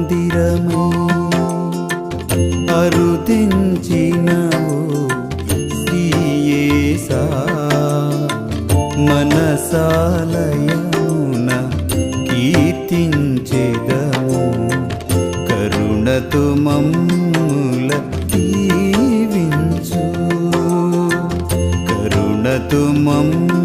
మందిరము అరుదించినవు సీయేసా మనసాలయమున కీర్తించెదము కరుణతో మమ్ముల దీవించు. కరుణతో మమ్ము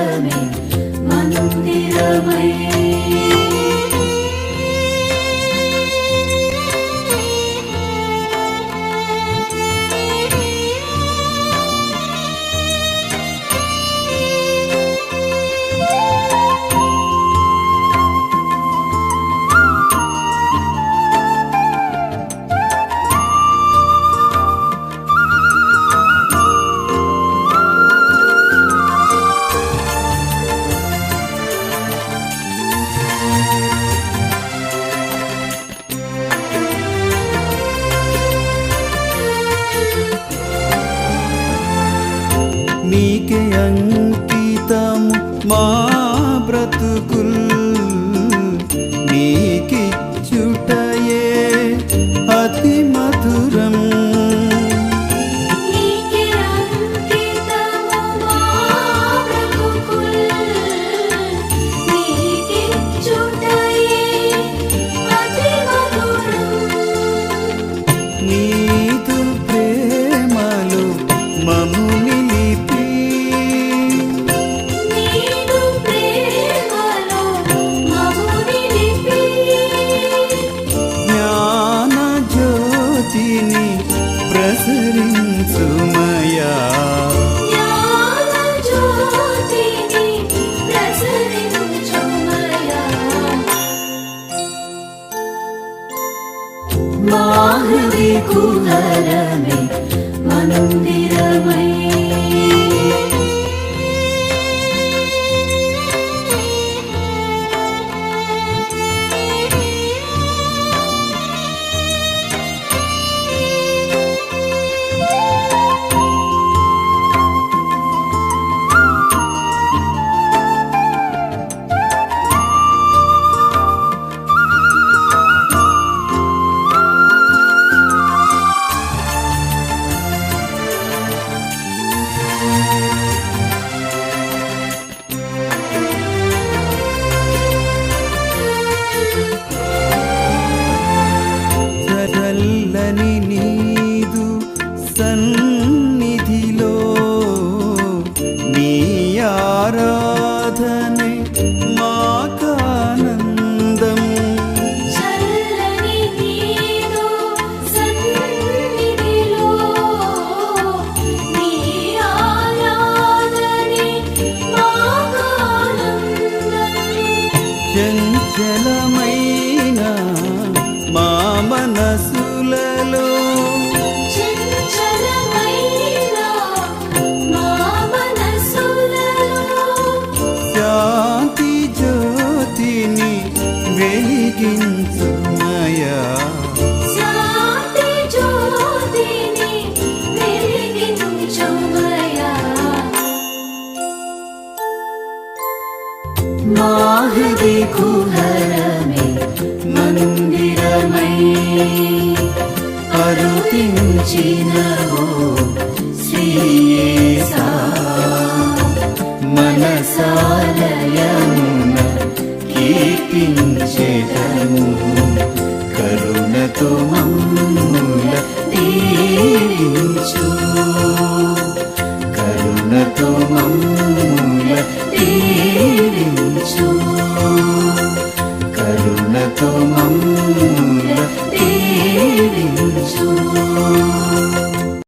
నీకే అంకితము మా బ్రతుకులు. kurtarame చంచలమైన మా మనసులలో. శాంతి జ్యోతిని వెలిగించు. అరుతించినవో శ్రీయేసా. మనసాలయమున కీర్తించెదము. కరుణతో మమ్ముల దీవించు.